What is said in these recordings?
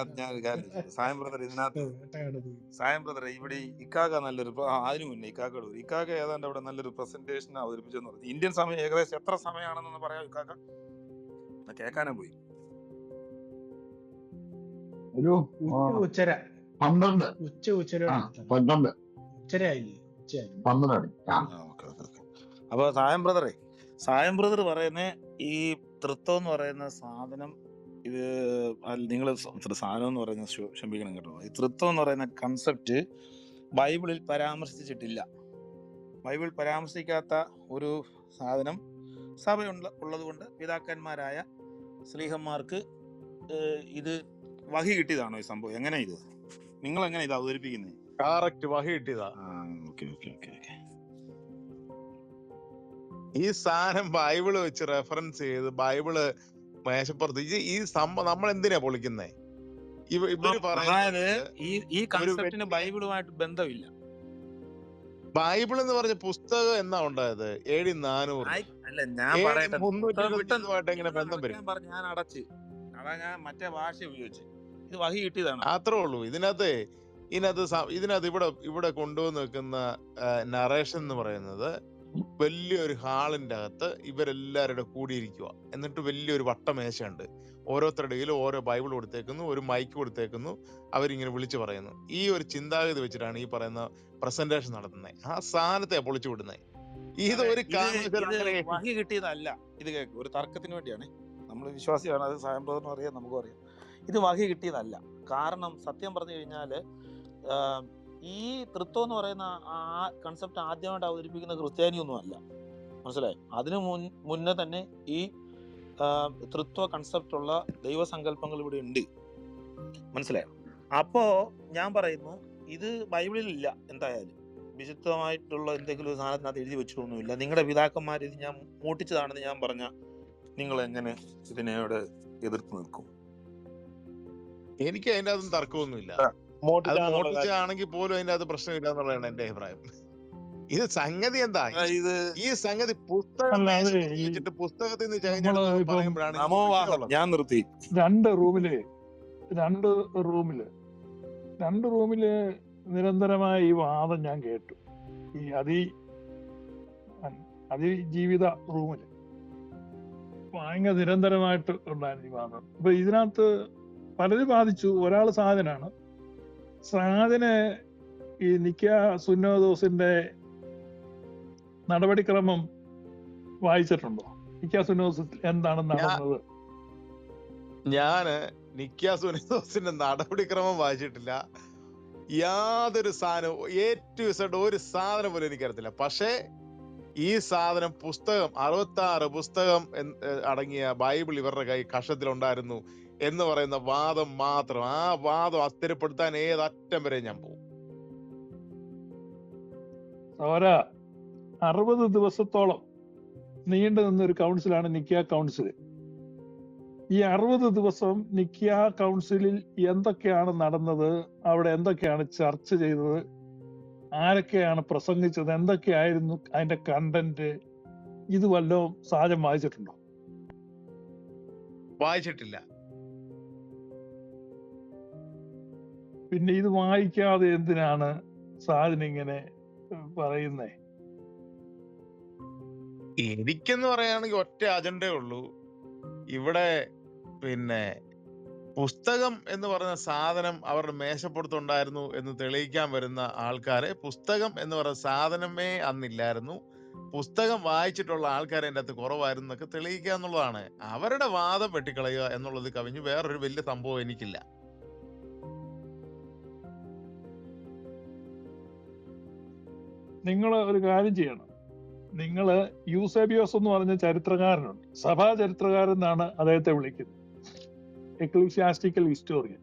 ഇതിനകത്ത് ഞാൻ ഒരു കാര്യം. സായം ബ്രദർ ഇതിനകത്ത് സായം ബ്രദർ ഇവിടെ ഇക്കാക്ക നല്ലൊരു അതിനു മുന്നേ ഇക്കാക്ക ഒരു ഇക്കാക്ക ഏതാണ്ട് അവിടെ നല്ലൊരു പ്രസന്റേഷൻ അവതരിപ്പിച്ചെന്ന് പറഞ്ഞു. ഇന്ത്യൻ സമയം ഏകദേശം എത്ര സമയമാണെന്ന് പറയാം ഇക്കാക്ക? കേൾക്കാനും പോയി. ഒരു ഉച്ചര. പന്ത്രണ്ട്. ഉച്ച ഉച്ചര ആ പന്ത്രണ്ട്. ഉച്ചര ആയില്ലേ ഉച്ചയായി പന്ത്രണ്ട് ആ. ആ, ഓക്കേ, ഓക്കേ, ഓക്കേ. അപ്പൊ സായം ബ്രദറെ സായം ബ്രദർ പറയുന്ന ഈ തൃത്വം എന്ന് പറയുന്ന സാധനം ഇത് നിങ്ങൾ സാധനം എന്ന് പറയുന്ന ക്ഷ- ക്ഷമിക്കണം കേട്ടോ. ഈ തൃത്വം എന്ന് പറയുന്ന കൺസെപ്റ്റ് ബൈബിളിൽ പരാമർശിച്ചിട്ടില്ല. ബൈബിൾ പരാമർശിക്കാത്ത ഒരു സാധനം സഭയുള്ള ഉള്ളതുകൊണ്ട് പിതാക്കന്മാരായ സ്ലീഹന്മാർക്ക് ഇത് വഹി കിട്ടിയതാണോ ഈ സംഭവം? എങ്ങനെ ഇത്? നിങ്ങൾ എങ്ങനെ ഇത് അവതരിപ്പിക്കുന്നത് കറക്റ്റ് വഹി കിട്ടിയതാ. Okay okay okay okay. ഈ സാധനം ബൈബിൾ വെച്ച് റെഫറൻസ് ചെയ്ത് ബൈബിൾ മേശപ്പുറത്ത് ഇത് ഈ സംഭവം നമ്മൾ എന്തിനാ പൊളിക്കുന്നേ? ഇവ ഇവർ അതായത് പറയുന്നത് ഈ ഈ കൺസെപ്റ്റിന് ബൈബിളുമായിട്ട് ബന്ധമില്ല. ബൈബിൾ എന്ന് പറഞ്ഞ പുസ്തകം എന്നാ ഉണ്ടായത്? ഏഴി ഡി നാനൂറ്. അല്ല ഞാൻ പറയട്ടെ. എങ്ങനെ ബന്ധം വരും. ഞാൻ അടച്ച്. അതാ ഞാൻ മറ്റേ ഭാഷ ഉപയോഗിച്ചു. ഇത് വഹി കിട്ടിയതാണ്. അത്രേ ഉള്ളൂ. ഇതിനകത്ത് ഇതിനകത്ത് ഇതിനകത്ത് ഇവിടെ ഇവിടെ കൊണ്ടുവന്ന് വെക്കുന്ന നറേഷൻ എന്ന് പറയുന്നത് വലിയൊരു ഹാളിന്റെ അകത്ത് ഇവരെല്ലാവരുടെ കൂടിയിരിക്കുക എന്നിട്ട് വലിയൊരു വട്ടമേശയുണ്ട്. ഓരോരുത്തരുടെ കയ്യിലും ഓരോ ബൈബിൾ കൊടുത്തേക്കുന്നു ഒരു മൈക്ക് കൊടുത്തേക്കുന്നു അവരിങ്ങനെ വിളിച്ചു പറയുന്നു. ഈ ഒരു ചിന്താഗതി വെച്ചിട്ടാണ് ഈ പറയുന്ന പ്രസന്റേഷൻ നടത്തുന്നത് ആ സാധനത്തെ പൊളിച്ചു വിടുന്നത് ഇത് ഒരു കിട്ടിയതല്ല. ഇത് കേൾക്കും ഒരു തർക്കത്തിന് വേണ്ടിയാണ്. നമ്മൾ വിശ്വാസിയാണ് അത് സായം ബ്രദറിനും അറിയാം നമുക്കും അറിയാം. ഇത് വാഹി കിട്ടിയതല്ല. കാരണം സത്യം പറഞ്ഞു കഴിഞ്ഞാൽ ഈ തൃത്വം എന്ന് പറയുന്ന ആ കൺസെപ്റ്റ് ആദ്യമായിട്ട് അവതരിപ്പിക്കുന്ന ക്രിസ്ത്യാനിയൊന്നും അല്ല. മനസ്സിലായി? അതിനു മുൻ മുന്നേ തന്നെ ഈ തൃത്വ കൺസെപ്റ്റ് ഉള്ള ദൈവസങ്കല്പങ്ങൾ ഇവിടെ ഉണ്ട്. മനസ്സിലായോ? അപ്പോ ഞാൻ പറയുന്നു ഇത് ബൈബിളിൽ ഇല്ല എന്തായാലും. വിശുദ്ധമായിട്ടുള്ള എന്തെങ്കിലും സാധനത്തിനകത്ത് എഴുതി വെച്ചിട്ടൊന്നുമില്ല. നിങ്ങളുടെ പിതാക്കന്മാർ ഇത് ഞാൻ മൂട്ടിച്ചതാണെന്ന് ഞാൻ പറഞ്ഞ നിങ്ങൾ എങ്ങനെ ഇതിനോട് എതിർത്ത് നിൽക്കും? എനിക്ക് അതിന്റെ അതൊന്നും തർക്കമൊന്നുമില്ല. മോട്ടിച്ചാണെങ്കിൽ പോലും അതിന്റെ അത് പ്രശ്നമില്ല എന്നുള്ളതാണ് എന്റെ അഭിപ്രായം. ഇത് സംഗതി എന്താ? ഇത് ഈ സംഗതി പുസ്തകം വെച്ചിട്ട് പുസ്തകത്തിൽ നിന്ന്. ഞാൻ നിർത്തി. രണ്ട് റൂമിൽ രണ്ട് റൂമിൽ രണ്ട് റൂമിൽ നിരന്തരമായ ഈ വാദം ഞാൻ കേട്ടു. ഈ അതി അതിജീവിത റൂമിൽ ഭയങ്കര നിരന്തരമായിട്ട് ഉണ്ടായിരുന്നു ഈ വാദം. അപ്പൊ ഇതിനകത്ത് പലരും ബാധിച്ചു ഒരാൾ സാധനാണ് സാധന് ഈ നിക്ക സുന്നോദോസിന്റെ നടപടിക്രമം വായിച്ചിട്ടുണ്ടോ? നിക്ക സുനോദോസ് എന്താണ് നടന്നത്? ഞാൻ നിക്ക സുന്നോദോസിന്റെ നടപടിക്രമം വായിച്ചിട്ടില്ല. യാതൊരു സാധനവും എ ടു സെഡ് ഒരു സാധനം പോലും എനിക്കറിയത്തില്ല. പക്ഷേ ഈ സാധനം പുസ്തകം അറുപത്തി ആറ് പുസ്തകം അടങ്ങിയ ബൈബിൾ ഇവരുടെ കൈ കഷത്തിലുണ്ടായിരുന്നു. എന്ന് പറയുന്ന വാദം മാത്രം. ആ വാദം അസ്ഥിരപ്പെടുത്താൻ ഏതറ്റം വരെ ഞാൻ പോകും. അറുപത് ദിവസത്തോളം നീണ്ടു നിന്ന ഒരു കൗൺസിലാണ് നിക്കിയ കൗൺസിൽ ഈ അറുപത് ദിവസം നിക്കിയ കൗൺസിലിൽ എന്തൊക്കെയാണ് നടന്നത്? അവിടെ എന്തൊക്കെയാണ് ചർച്ച ചെയ്തത്? ആരൊക്കെയാണ് പ്രസംഗിച്ചത്? എന്തൊക്കെയായിരുന്നു അതിന്റെ കണ്ടന്റ് ഇത് വല്ലതും സാജം വായിച്ചിട്ടുണ്ടോ? വായിച്ചിട്ടില്ല. പിന്നെ ഇത് വായിക്കാതെ എന്തിനാണ് സാധനിങ്ങനെ ഇങ്ങനെ പറയുന്നേ? എനിക്കെന്ന് പറയുകയാണെങ്കിൽ ഒറ്റ അജണ്ടേ ഉള്ളൂ. ഇവിടെ പിന്നെ പുസ്തകം എന്ന് പറഞ്ഞ സാധനം അവരുടെ മേശപ്പുറത്തുണ്ടായിരുന്നു എന്ന് തെളിയിക്കാൻ വരുന്ന ആൾക്കാരെ പുസ്തകം എന്ന് പറഞ്ഞ സാധനമേ അന്നില്ലായിരുന്നു. പുസ്തകം വായിച്ചിട്ടുള്ള ആൾക്കാരെ എന്റെ അകത്ത് കുറവായിരുന്നു എന്നൊക്കെ തെളിയിക്കുക എന്നുള്ളതാണ്. അവരുടെ വാദം വെട്ടിക്കളയുക എന്നുള്ളത് കവിഞ്ഞ് വേറൊരു വലിയ സംഭവം എനിക്കില്ല. നിങ്ങൾ ഒരു കാര്യം ചെയ്യണം. നിങ്ങൾ യൂസേബിയോസ് എന്ന് പറഞ്ഞ ചരിത്രകാരനുണ്ട്. സഭാ ചരിത്രകാരൻ എന്നാണ് അദ്ദേഹത്തെ വിളിക്കുന്നത്. Ecclesiastical historian.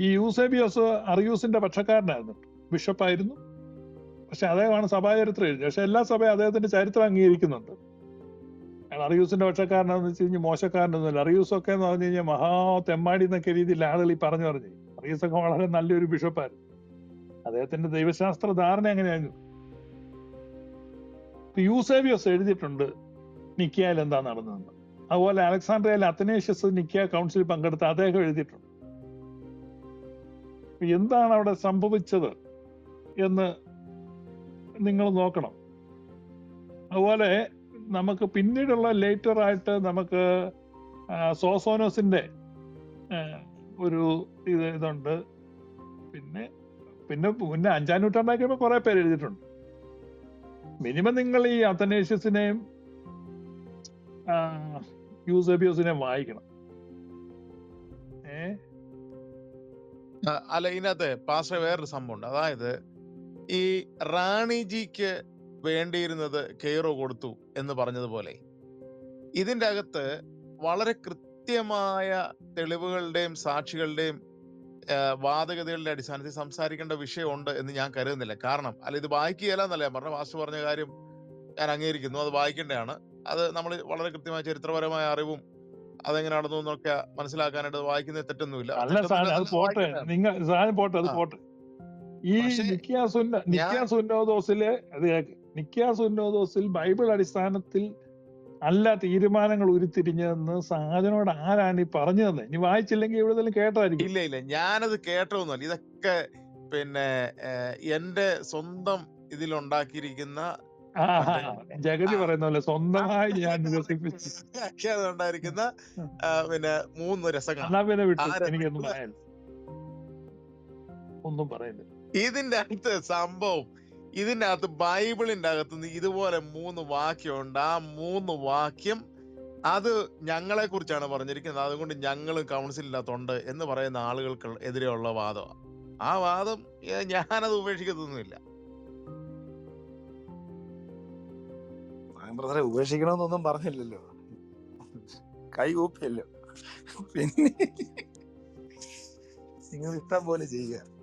ഈ യൂസേബിയോസ് അറിയൂസിന്റെ പക്ഷക്കാരനായിരുന്നു. ബിഷപ്പായിരുന്നു. പക്ഷെ അദ്ദേഹമാണ് സഭാചരിത്രം എഴുതിയത്. പക്ഷെ എല്ലാ സഭയും അദ്ദേഹത്തിന്റെ ചരിത്രം അംഗീകരിക്കുന്നുണ്ട്. അറിയൂസിന്റെ പക്ഷക്കാരനാണെന്ന് വെച്ച് കഴിഞ്ഞാൽ മോശക്കാരനൊന്നുമില്ല. അറിയൂസ് ഒക്കെ എന്ന് പറഞ്ഞു കഴിഞ്ഞാൽ മഹാ തെമ്മാടി എന്നൊക്കെ രീതിയിൽ ആളുകൾ ഈ പറഞ്ഞു പറഞ്ഞു. അറിയൂസ് ഒക്കെ വളരെ നല്ലൊരു ബിഷപ്പായിരുന്നു. അദ്ദേഹത്തിന്റെ ദൈവശാസ്ത്ര ധാരണ എങ്ങനെയായിരുന്നു? യൂസേബിയോസ് എഴുതിയിട്ടുണ്ട് നിക്കിയാൽ എന്താ നടന്നതെന്ന്. അതുപോലെ അലക്സാണ്ട്രിയയിലെ അത്തനേഷ്യസ് നിക്കിയ കൗൺസിൽ പങ്കെടുത്ത അദ്ദേഹം എഴുതിയിട്ടുണ്ട്. എന്താണ് അവിടെ സംഭവിച്ചത് എന്ന് നിങ്ങൾ നോക്കണം. അതുപോലെ നമുക്ക് പിന്നീടുള്ള ലേറ്റർ ആയിട്ട് നമുക്ക് സോസോനോസിന്റെ ഒരു ഇത് ഇതുണ്ട്. പിന്നെ പിന്നെ പിന്നെ അഞ്ചാം നൂറ്റാണ്ടാക്കിയപ്പോ കുറെ പേര് എഴുതിയിട്ടുണ്ട്. മിനിമം നിങ്ങൾ ഈ അത്തനേഷ്യസിനെയും യൂസബിയോസിനെയും വായിക്കണം. അല്ല ഇതിനകത്ത് പാസ്റ്റർ വേറൊരു സംഭവമുണ്ട്. അതായത് ഈ റാണിജിക്ക് വേണ്ടിയിരുന്നത് കെയറോ കൊടുത്തു എന്ന് പറഞ്ഞതുപോലെ ഇതിന്റെ അകത്ത് വളരെ കൃത്യമായ തെളിവുകളുടെയും സാക്ഷികളുടെയും വാദഗതികളുടെ അടിസ്ഥാനത്തിൽ സംസാരിക്കേണ്ട വിഷയമുണ്ട് എന്ന് ഞാൻ കരുതുന്നില്ല. കാരണം അല്ല ഇത് വായിക്കുകയല്ല എന്നല്ല ഞാൻ പറഞ്ഞു മാസ്റ്റർ പറഞ്ഞ കാര്യം ഞാൻ അംഗീകരിക്കുന്നു അത് വായിക്കേണ്ടതാണ്. അത് നമ്മൾ വളരെ കൃത്യമായ ചരിത്രപരമായ അറിവും അതെങ്ങനെ നടന്നു എന്നൊക്കെ മനസ്സിലാക്കാനായിട്ട് വായിക്കുന്ന തെറ്റൊന്നുമില്ല. അല്ല അത് പോട്ടെ. നിങ്ങൾ സാധനം പോട്ടെ അത്. പോട്ടെ. ഈ നിക്കിയാസുന്നോദോസിലെ നിക്കിയാസുന്നോദോസിൽ ബൈബിൾ അടിസ്ഥാനത്തിൽ അല്ല തീരുമാനങ്ങൾ ഉരുത്തിരിഞ്ഞതെന്ന് സാധനോട് ആരാണ് ഈ പറഞ്ഞു തന്നെ ഇനി വായിച്ചില്ലെങ്കിൽ ഇവിടെ കേട്ടായിരിക്കും ഇല്ല ഇല്ല. ഞാനത് കേട്ടതൊന്നുമല്ല. ഇതൊക്കെ പിന്നെ എന്റെ സ്വന്തം ഇതിലുണ്ടാക്കിയിരിക്കുന്ന. ജഗതി. പറയുന്ന പോലെ സ്വന്തമായി ഞാൻ വികസിപ്പിച്ചു ഉണ്ടായിരിക്കുന്ന പിന്നെ മൂന്ന് രസങ്ങൾ പിന്നെ വിട്ടു. എനിക്കൊന്നും ഒന്നും പറയുന്നില്ല ഇതിന്റെ അടുത്ത സംഭവം ഇതിന്റെ അകത്ത് ബൈബിളിന്റെ അകത്തുനിന്ന് ഇതുപോലെ മൂന്ന് വാക്യമുണ്ട്. ആ മൂന്ന് വാക്യം അത് ഞങ്ങളെ കുറിച്ചാണ് പറഞ്ഞിരിക്കുന്നത്. അതുകൊണ്ട് ഞങ്ങൾ കൗൺസിലിനകത്തുണ്ട് എന്ന് പറയുന്ന ആളുകൾക്ക് എതിരെയുള്ള വാദമാണ് ആ വാദം ഞാനത് ഉപേക്ഷിക്കത്തൊന്നുമില്ല. ഉപേക്ഷിക്കണമെന്നൊന്നും പറഞ്ഞില്ലല്ലോ. കൈ കൂപ്പിയല്ലോ. പിന്നെ നിങ്ങൾ ഇഷ്ടം പോലെ ചെയ്യുക.